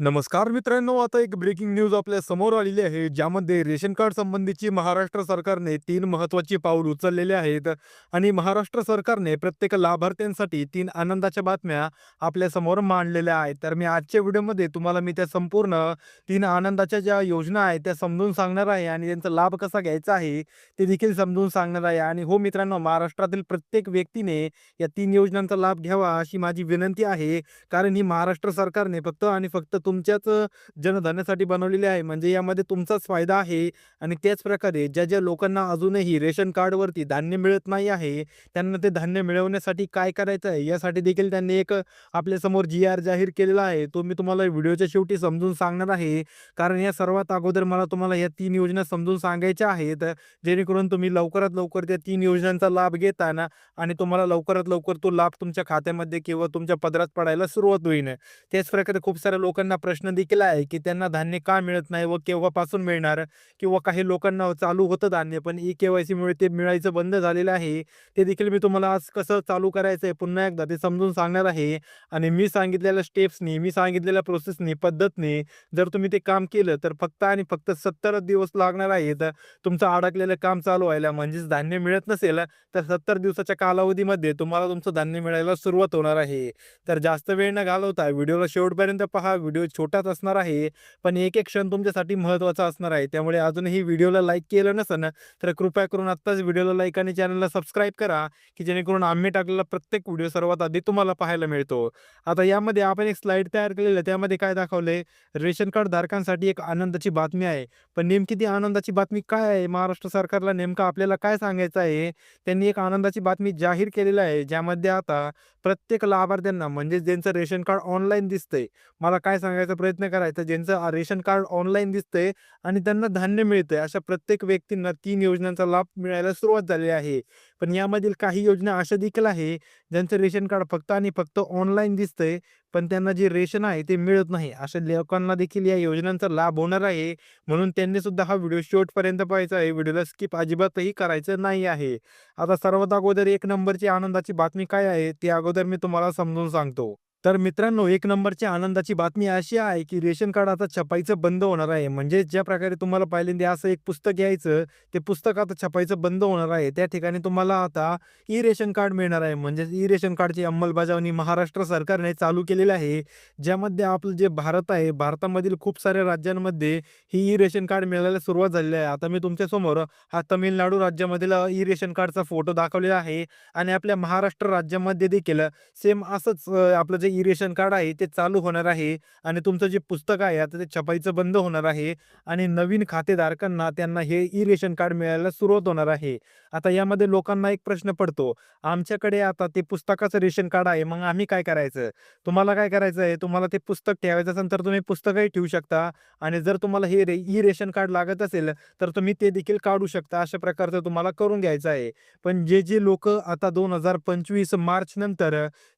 नमस्कार मित्रांनो आता एक ब्रेकिंग न्यूज आपल्यासमोर आलेली आहे ज्यामध्ये रेशन कार्ड संबंधीची महाराष्ट्र सरकारने तीन महत्वाची पाऊल उचललेले आहेत आणि महाराष्ट्र सरकारने प्रत्येक लाभार्थ्यांसाठी तीन आनंदाच्या बातम्या आपल्यासमोर मांडलेल्या आहेत. तर मी आजच्या व्हिडिओमध्ये तुम्हाला मी त्या संपूर्ण तीन आनंदाच्या ज्या योजना आहेत त्या समजून सांगणार आहे आणि त्यांचा लाभ कसा घ्यायचा आहे ते देखील समजून सांगणार आहे. आणि हो मित्रांनो महाराष्ट्रातील प्रत्येक व्यक्तीने या तीन योजनांचा लाभ घ्यावा अशी माझी विनंती आहे. कारण ही महाराष्ट्र सरकारने फक्त आणि फक्त तुमच्याच जनधान्यासाठी जनधनासाठी बनवलेली आहे. म्हणजे यामध्ये तुमचाच फायदा आहे. आणि त्याच प्रकारे ज्या ज्या लोकांना अजूनही रेशन कार्डवरती धान्य मिळत नाही आहे त्यांना ते धान्य मिळवण्यासाठी काय करायचं आहे? यासाठी देखील त्यांनी एक आपल्यासमोर जी आर जाहीर केलेला आहे. तो मी तुम्हाला व्हिडिओच्या शेवटी समजून सांगणार आहे. कारण या सर्वात अगोदर मला तुम्हाला या तीन योजना समजून सांगायच्या आहेत. जेणेकरून तुम्ही लवकरात लवकर त्या तीन योजनांचा लाभ घेताना आणि तुम्हाला लवकरात लवकर तो लाभ तुमच्या खात्यामध्ये किंवा तुमच्या पदरात पडायला सुरुवात होईल त्याच प्रकारे खूप साऱ्या लोकांना प्रश्न देखील आहे की त्यांना धान्य का मिळत नाही व केव्हापासून मिळणार? किंवा काही लोकांना चालू होतं धान्य पण ई के वाय सीमुळे ते मिळायचं बंद झालेलं आहे. ते देखील मी तुम्हाला आज कसं चालू करायचं आहे पुन्हा एकदा ते समजून सांगणार आहे. आणि मी सांगितलेल्या स्टेप्सनी मी सांगितलेल्या प्रोसेसनी पद्धतीने जर तुम्ही ते काम केलं तर फक्त आणि फक्त सत्तर दिवस लागणार आहेत. तुमचं अडकलेलं काम चालू व्हायला म्हणजेच धान्य मिळत नसेल तर सत्तर दिवसाच्या कालावधीमध्ये तुम्हाला तुमचं धान्य मिळायला सुरुवात होणार आहे. तर जास्त वेळ न घालवता व्हिडिओला शेवटपर्यंत पहा. व्हिडिओ छोटाच असणार आहे पण एक एक क्षण तुमच्यासाठी महत्त्वाचा असणार आहे. त्यामुळे अजूनही व्हिडिओला लाईक केलं नसेल तर कृपया करून आत्ताच व्हिडिओला लाईक आणि चॅनलला सबस्क्राईब करा की जेणेकरून आम्ही टाकलेला प्रत्येक व्हिडिओ सर्वात आधी तुम्हाला पाहायला मिळतो. आता यामध्ये आपण एक स्लाईड तयार केलेली आहे. त्यामध्ये काय दाखवले रेशन कार्ड धारकांसाठी एक आनंदाची बातमी आहे. पण नेमकी ती आनंदाची बातमी काय आहे? महाराष्ट्र सरकारला नेमकं आपल्याला काय सांगायचं आहे? त्यांनी एक आनंदाची बातमी जाहीर केलेली आहे ज्यामध्ये आता प्रत्येक लाभार्थ्यांना म्हणजे ज्यांचं रेशन कार्ड ऑनलाईन दिसतंय मला काय सांगायचा प्रयत्न करायचा. ज्यांचं रेशन कार्ड ऑनलाईन दिसतंय आणि त्यांना धान्य मिळतंय अशा प्रत्येक व्यक्तींना तीन योजनांचा लाभ मिळायला सुरुवात झाली आहे. पण यामधील काही योजना अशा देखील आहे ज्यांचं रेशन कार्ड फक्त आणि फक्त ऑनलाईन दिसतंय पण त्यांना जे रेशन आहे ते मिळत नाही. अशा लोकांना देखील या योजनांचा लाभ होणार आहे. म्हणून त्यांनी सुद्धा हा व्हिडिओ शेवटपर्यंत पाहायचा आहे. व्हिडिओला स्किप अजिबातही करायचं नाही आहे. आता सर्वात अगोदर एक नंबरची आनंदाची बातमी काय आहे ती अगोदर मी तुम्हाला समजून सांगतो. तर मित्रांनो एक नंबरची आनंदाची बातमी अशी आहे की रेशन कार्ड आता छपायचं बंद होणार आहे. म्हणजे ज्या प्रकारे तुम्हाला पहिल्यांदा असं एक पुस्तक घ्यायचं ते पुस्तक आता छपायचं बंद होणार आहे. त्या ठिकाणी तुम्हाला आता ई रेशन कार्ड मिळणार आहे. म्हणजे ई रेशन कार्डची अंमलबजावणी महाराष्ट्र सरकारने चालू केलेली आहे ज्यामध्ये आपलं जे भारत आहे भारतामधील खूप साऱ्या राज्यांमध्ये ही ई रेशन कार्ड मिळायला सुरुवात झालेली आहे. आता मी तुमच्यासमोर हा तमिळनाडू राज्यामधील ई रेशन कार्डचा फोटो दाखवलेला आहे आणि आपल्या महाराष्ट्र राज्यामध्ये देखील सेम असंच आपलं जे ई रेशन कार्ड आहे ते चालू होणार आहे आणि तुमचं जे पुस्तक आहे आता ते छपाईचं बंद होणार आहे आणि नवीन खातेधारकांना त्यांना हे ई रेशन कार्ड मिळायला सुरुवात होणार आहे. आता यामध्ये लोकांना एक प्रश्न पडतो आमच्याकडे आता ते पुस्तकाचं रेशन कार्ड आहे मग आम्ही काय करायचं? तुम्हाला काय करायचं आहे? तुम्हाला ते पुस्तक ठेवायचं असेल तर तुम्ही पुस्तकही ठेवू शकता आणि जर तुम्हाला हे रे ई रेशन कार्ड लागत असेल तर तुम्ही ते देखील काढू शकता अशा प्रकारचं तुम्हाला करून घ्यायचं आहे. पण जे जे लोक आता दोन हजार पंचवीस मार्च नंतर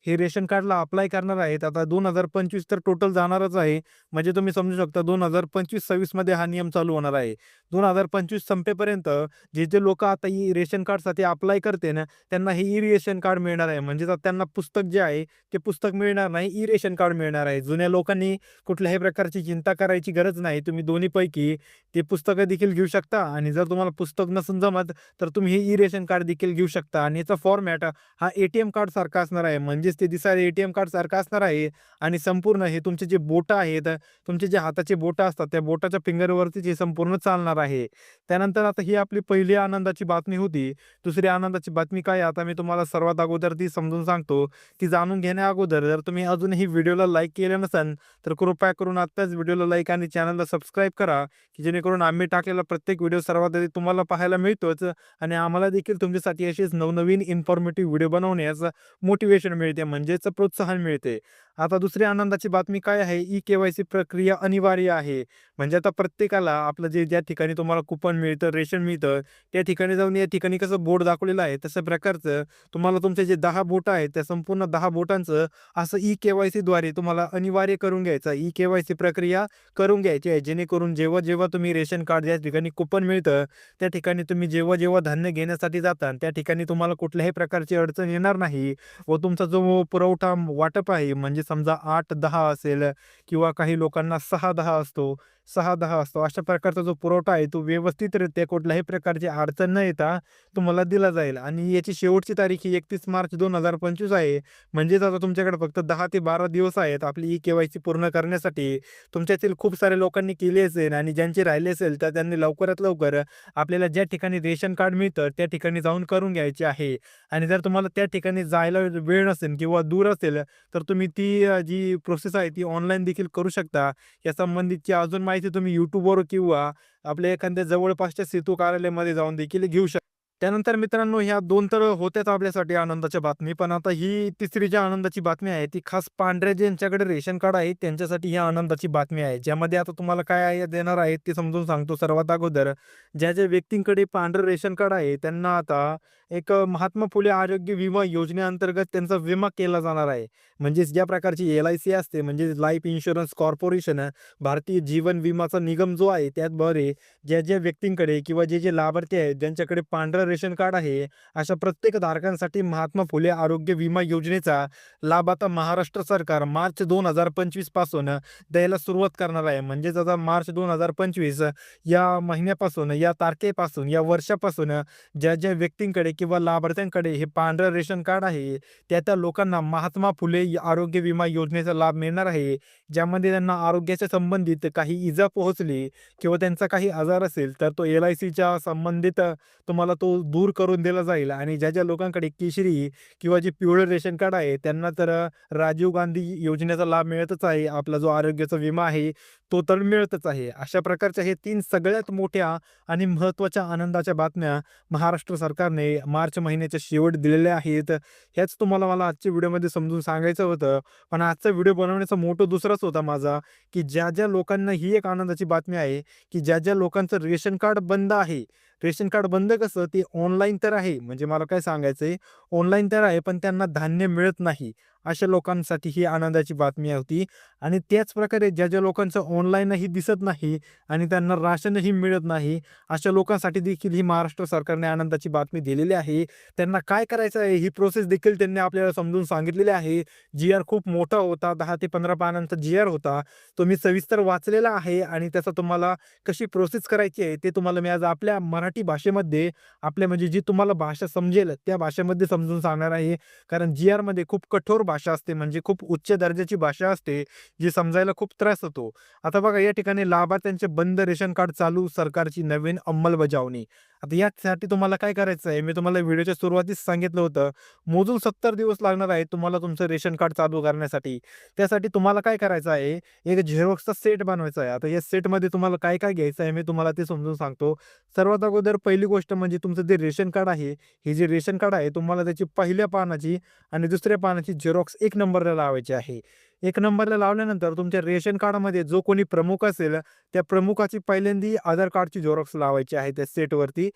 हे रेशन कार्डला अप्लाय करणार आहेत. आता दोन हजार पंचवीस तर टोटल जाणारच आहे. म्हणजे तुम्ही समजू शकता दोन हजार पंचवीस सव्वीसमध्ये हा नियम चालू होणार आहे. दोन हजार पंचवीस संपेपर्यंत जे जे लोक आता ई रेशन कार्डसाठी अप्लाय करते ना त्यांना हे ई रेशन कार्ड मिळणार आहे. म्हणजे त्यांना पुस्तक जे आहे ते पुस्तक मिळणार नाही ई रेशन कार्ड मिळणार आहे. जुन्या लोकांनी कुठल्याही प्रकारची चिंता करायची गरज नाही. तुम्ही दोन्हीपैकी ते पुस्तकं देखील घेऊ शकता. आणि जर तुम्हाला पुस्तक नसून जमत तर तुम्ही हे ई रेशन कार्ड देखील घेऊ शकता. आणि याचा फॉर्मॅट हा ए टी एम कार्ड सारखा असणार आहे. म्हणजेच ते दिसायला ए टी एम कार्ड सारखा असणार आहे आणि संपूर्ण हे तुमचे जे बोटं आहेत तुमचे जे हाताचे बोटं असतात त्या बोटाच्या फिंगरवरतीच हे संपूर्ण चालणार आहे. त्यानंतर आता ही आपली पहिली आनंदाची बातमी होती. दुसरी आनंदाची बातमी काय आता मी तुम्हाला सर्वात अगोदर ती समजून सांगतो ती जाणून घेण्या अगोदर जर तुम्ही अजूनही व्हिडिओला लाईक केलं नसेल तर कृपया करून आत्ताच व्हिडिओला लाईक आणि चॅनलला सबस्क्राईब करा की जेणेकरून आम्ही टाकलेला प्रत्येक व्हिडिओ सर्वात आधी तुम्हाला पाहायला मिळतोच आणि आम्हाला देखील तुमच्यासाठी अशीच नवनवीन इन्फॉर्मेटिव्ह व्हिडिओ बनवण्यास मोटिवेशन मिळते म्हणजेच प्रोत्साहन मिळते. て आता दुसरी आनंदाची बातमी काय आहे? ई के वाय सी प्रक्रिया अनिवार्य आहे. म्हणजे आता प्रत्येकाला आपलं जे ज्या ठिकाणी तुम्हाला कुपन मिळतं रेशन मिळतं त्या ठिकाणी जाऊन या ठिकाणी कसं बोर्ड दाखवलेलं आहे तशा प्रकारचं तुम्हाला तुमचे जे दहा बोटं आहेत त्या संपूर्ण दहा बोटांचं असं ई के वाय सीद्वारे तुम्हाला अनिवार्य करून घ्यायचं. ई के वाय सी प्रक्रिया करून घ्यायची आहे. जेणेकरून जेव्हा जेव्हा तुम्ही रेशन कार्ड ज्या ठिकाणी कुपन मिळतं त्या ठिकाणी तुम्ही जेव्हा जेव्हा धान्य घेण्यासाठी जाता त्या ठिकाणी तुम्हाला कुठल्याही प्रकारची अडचण येणार नाही व तुमचा जो पुरवठा वाटप आहे म्हणजे म्हणजे समजा आठ दहा असेल किंवा काही लोकांना 6-10 असतो, 6-10 असतो. अशा प्रकारचा जो पुरवठा आहे तो व्यवस्थितरित्या कुठल्याही प्रकारची अडचण न येता तुम्हाला दिला जाईल आणि याची शेवटची तारीख ही 31 मार्च 2025 आहे. म्हणजेच आता तुमच्याकडे फक्त दहा ते 12 दिवस आहेत आपली ई-के-वाय-सी पूर्ण करण्यासाठी. तुमच्यातील खूप साऱ्या लोकांनी केली असेल आणि ज्यांची राहिली असेल तर त्यांनी लवकरात लवकर आपल्याला ज्या ठिकाणी रेशन कार्ड मिळतं त्या ठिकाणी जाऊन करून घ्यायचे आहे आणि जर तुम्हाला त्या ठिकाणी जायला वेळ नसेल किंवा दूर असेल तर तुम्ही ती जी प्रोसेस आहे ती ऑनलाईन देखील करू शकता. या संबंधितची अजून माहिती तुम्ही युट्यूबवर किंवा आपल्या एखाद्या जवळपासच्या सेतू कार्यालयामध्ये जाऊन देखील घेऊ शकता. त्यानंतर मित्रांनो ह्या दोन तर होत्याच आपल्यासाठी आनंदाच्या बातमी. पण आता ही तिसरी जी आनंदाची बातमी आहे ती खास पांढऱ्या ज्यांच्याकडे रेशन कार्ड आहे त्यांच्यासाठी ही आनंदाची बातमी आहे. ज्यामध्ये आता तुम्हाला काय देणार आहेत ते समजून सांगतो. सर्वात अगोदर ज्या ज्या व्यक्तींकडे पांढरं रेशन कार्ड आहे त्यांना आता एक महात्मा फुले आरोग्य विमा योजनेअंतर्गत त्यांचा विमा केला जाणार आहे. म्हणजेच ज्या प्रकारची एल-आय-सी असते म्हणजे life insurance corporation, Bharatiya Jeevan विमाचा निगम जो आहे त्याद्वारे ज्या ज्या व्यक्तींकडे किंवा जे जे लाभार्थी आहेत ज्यांच्याकडे पांढरं रेशन कार्ड आहे अशा प्रत्येक धारकांसाठी महात्मा फुले आरोग्य विमा योजनेचा लाभ आता महाराष्ट्र सरकार मार्च 2025 पासून द्यायला सुरुवात करणार आहे. म्हणजेच आता मार्च 2025 या महिन्यापासून, या तारखेपासून, या वर्षापासून ज्या ज्या व्यक्तींकडे किंवा लाभार्थ्यांकडे हे पांढरं रेशन कार्ड आहे त्या त्या लोकांना महात्मा फुले आरोग्य विमा योजनेचा लाभ मिळणार आहे. ज्यामध्ये त्यांना आरोग्याच्या संबंधित काही इजा पोहोचली किंवा त्यांचा काही आजार असेल तर तो एल-आय-सीच्या संबंधित तुम्हाला तो दूर करून दिला जाईल आणि ज्या ज्या लोकांकडे केशरी किंवा जे पिवळं रेशन कार्ड आहे त्यांना तर राजीव गांधी योजनेचा लाभ मिळतच आहे. आपला जो आरोग्याचा विमा आहे तो तर मिळतच आहे. अशा प्रकारच्या हे तीन सगळ्यात मोठ्या आणि महत्त्वाच्या आनंदाच्या बातम्या महाराष्ट्र सरकारने मार्च महिन्याच्या शेवट दिलेल्या आहेत. ह्याच तुम्हाला मला आजच्या व्हिडिओमध्ये समजून सांगायचं होतं. पण आजचा व्हिडिओ बनवण्याचा मोटो दुसराच होता माझा, की ज्या ज्या लोकांना ही एक आनंदाची बातमी आहे, की ज्या ज्या लोकांचं रेशन कार्ड बंद आहे. रेशन कार्ड बंद कसं ते ऑनलाईन तर आहे. म्हणजे मला काय सांगायचं आहे ऑनलाईन तर आहे पण त्यांना धान्य मिळत नाही. अशा लोकांसाठी ही आनंदाची बातमी होती आणि त्याच प्रकारे ज्या ज्या लोकांचं ऑनलाईनही दिसत नाही आणि त्यांना राशनही मिळत नाही. अशा लोकांसाठी देखील ही महाराष्ट्र सरकारने आनंदाची बातमी दिलेली आहे. त्यांना काय करायचं आहे ही प्रोसेस देखील त्यांनी आपल्याला समजून सांगितलेली आहे. जी-आर खूप मोठा होता. दहा ते 15 पानांचा जी-आर होता. तो मी सविस्तर वाचलेला आहे आणि त्याचा तुम्हाला कशी प्रोसेस करायची आहे ते तुम्हाला मी आज आपल्या मराठी मराठी भाषेमध्ये आपल्या म्हणजे जी तुम्हाला भाषा समजेल त्या भाषेमध्ये समजून सांगणार आहे. कारण जी-आरमध्ये खूप कठोर भाषा असते म्हणजे खूप उच्च दर्जाची भाषा असते जी समजायला खूप त्रास होतो. आता बघा या ठिकाणी लाभार्थ्यांचे बंद रेशन कार्ड चालू सरकारची नवीन अंमलबजावणी. आता यासाठी तुम्हाला काय करायचं आहे मी तुम्हाला व्हिडिओच्या सुरुवातीस सांगितलं होतं. मोजून 70 दिवस लागणार आहे तुम्हाला तुमचं रेशन कार्ड चालू करण्यासाठी. त्यासाठी तुम्हाला काय करायचं आहे एक झेरॉक्सचा सेट बनवायचा आहे. आता या सेटमध्ये तुम्हाला काय काय घ्यायचं आहे मी तुम्हाला ते समजून सांगतो. सर्वात अगोदर पहिली गोष्ट म्हणजे तुमचं जे रेशन कार्ड आहे, हे जे रेशन कार्ड आहे तुम्हाला त्याची पहिल्या पानाची आणि दुसऱ्या पानाची झेरॉक्स एक नंबरला लावायची आहे. एक नंबरला लावल्यानंतर तुमच्या रेशन कार्डमध्ये जो कोणी प्रमुख असेल त्या प्रमुखाची पहिल्यांदी आधार कार्डची झेरॉक्स लावायची आहे त्या सेटवरती.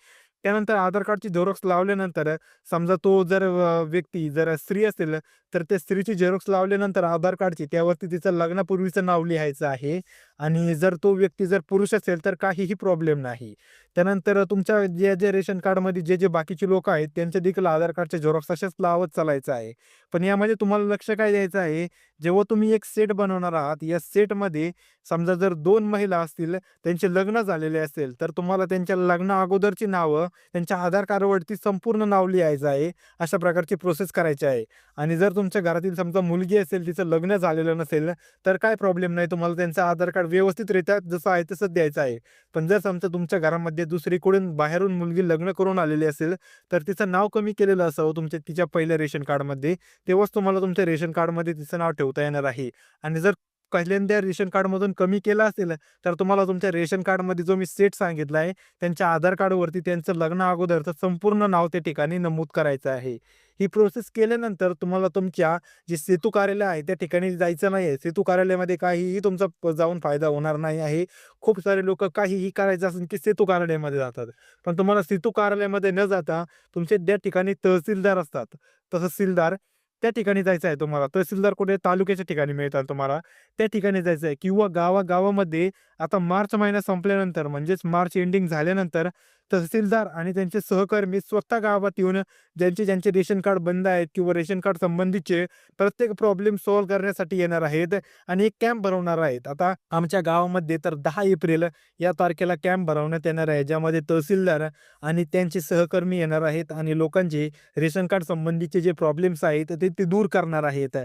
त्यानंतर आधार कार्डची झेरॉक्स लावल्यानंतर समजा तो जर व्यक्ती जर स्त्री असेल तर त्या स्त्रीची झेरॉक्स लावल्यानंतर आधार कार्डची त्यावरती तिचं लग्नापूर्वीचं नाव लिहायचं आहे आणि जर तो व्यक्ती जर पुरुष असेल तर काहीही प्रॉब्लेम नाही. त्यानंतर तुमच्या जे जे रेशन कार्डमध्ये जे जे बाकीचे लोक आहेत त्यांच्या देखील आधार कार्डच्या झेरॉक्स असेच लावत चालायचं आहे. पण यामध्ये तुम्हाला लक्ष काय द्यायचं आहे जेव्हा तुम्ही एक सेट बनवणार आहात या सेटमध्ये समजा जर दोन महिला असतील त्यांचे लग्न झालेले असेल तर तुम्हाला त्यांच्या लग्ना अगोदरची नावं त्यांच्या आधार कार्डवरती संपूर्ण नाव लिहायचं आहे. अशा प्रकारची प्रोसेस करायची आहे आणि जर तुमच्या घरातील समजा मुलगी असेल तिचं लग्न झालेलं नसेल तर काय प्रॉब्लेम नाही. तुम्हाला त्यांचं आधार कार्ड व्यवस्थितरित्या जसं आहे तसंच द्यायचं आहे. पण जर समजा तुमच्या घरामध्ये दुसरीकडून बाहेरून मुलगी लग्न करून आलेली असेल तर तिचं नाव कमी केलेलं असावं तुमच्या तिच्या पहिल्या रेशन कार्डमध्ये. तेव्हाच तुम्हाला तुमच्या रेशन कार्डमध्ये तिचं नाव ठेवता येणार आहे आणि जर पहिल्यांदा रेशन कार्डमधून कमी केलं असेल तर तुम्हाला तुमच्या रेशन कार्डमध्ये जो मी सेट सांगितला आहे त्यांच्या आधार कार्डवरती त्यांचं लग्न अगोदरचं संपूर्ण नाव त्या ठिकाणी नमूद करायचं आहे. ही प्रोसेस केल्यानंतर तुम्हाला तुमच्या जे सेतू कार्यालय आहे त्या ठिकाणी जायचं नाही आहे. सेतू कार्यालयामध्ये काहीही तुमचा जाऊन फायदा होणार नाही आहे. खूप सारे लोक काहीही करायचं असेल की सेतू कार्यालयामध्ये जातात. पण तुम्हाला सेतू कार्यालयामध्ये न जाता तुमचे त्या ठिकाणी तहसीलदार असतात. तहसीलदार त्या ठिकाणी जायचं आहे तुम्हाला. तहसीलदार कुठे तालुक्याच्या ठिकाणी मिळतात तुम्हाला. त्या ठिकाणी जायचं आहे किंवा गावा-गावामध्ये आता मार्च महिना संपल्यानंतर म्हणजेच मार्च एंडिंग झाल्यानंतर तहसीलदार आणि त्यांचे सहकर्मी स्वतः गावात येऊन ज्यांचे ज्यांचे रेशन कार्ड बंद आहेत किंवा रेशन कार्ड संबंधीचे प्रत्येक प्रॉब्लेम सॉल्व्ह करण्यासाठी येणार आहेत आणि एक कॅम्प भरवणार आहेत. आता आमच्या गावामध्ये तर दहा एप्रिल या तारखेला कॅम्प भरवण्यात येणार आहे ज्यामध्ये तहसीलदार आणि त्यांचे सहकर्मी येणार आहेत आणि लोकांचे रेशन कार्ड संबंधीचे जे प्रॉब्लेम्स आहेत ते ते दूर करणार आहेत.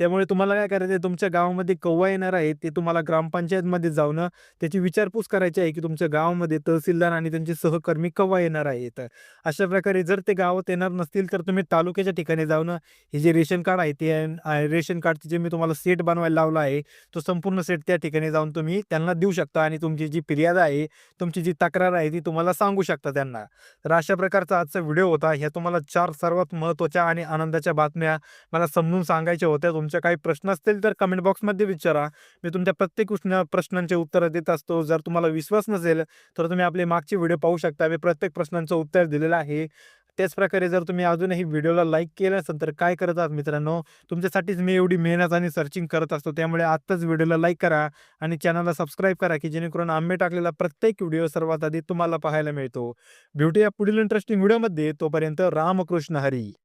त्यामुळे तुम्हाला काय करायचं आहे तुमच्या गावामध्ये कव्वा येणार आहे ते तुम्हाला ग्रामपंचायतमध्ये जाऊन त्याची विचारपूस करायची आहे की तुमच्या गावामध्ये तहसीलदार आणि त्यांचे सहकर्मी कव्वा येणार आहेत. अशा प्रकारे जर ते गावात येणार नसतील तर तुम्ही तालुक्याच्या ठिकाणी जाऊन हे जे रेशन कार्ड आहे ते रेशन कार्डचे जे मी तुम्हाला सेट बनवायला लावला आहे तो संपूर्ण सेट त्या ठिकाणी जाऊन तुम्ही त्यांना देऊ शकता आणि तुमची जी फिर्याद आहे तुमची जी तक्रार आहे ती तुम्हाला सांगू शकता त्यांना. तर अशा प्रकारचा आजचा व्हिडिओ होता. ह्या तुम्हाला चार सर्वात महत्त्वाच्या आणि आनंदाच्या बातम्या मला समजून सांगायच्या होत्या. तुमच्या काही प्रश्न असतील तर कमेंट बॉक्समध्ये विचारा. मी तुमच्या प्रत्येक प्रश्नांचे उत्तरं देत असतो. जर तुम्हाला विश्वास नसेल तर तुम्ही आपले मागचे व्हिडिओ पाहू शकता. मी प्रत्येक प्रश्नांचं उत्तर दिलेलं आहे. त्याच प्रकारे जर तुम्ही अजूनही व्हिडिओला लाईक केलं असेल तर काय करत आहात मित्रांनो? तुमच्यासाठीच मी एवढी मेहनत आणि सर्चिंग करत असतो. त्यामुळे आत्ताच व्हिडिओला लाईक करा आणि चॅनलला सबस्क्राईब करा की जेणेकरून आम्ही टाकलेला प्रत्येक व्हिडिओ सर्वात आधी तुम्हाला पाहायला मिळतो. भेटूया पुढील इंटरेस्टिंग व्हिडिओमध्ये तोपर्यंत रामकृष्ण हरी.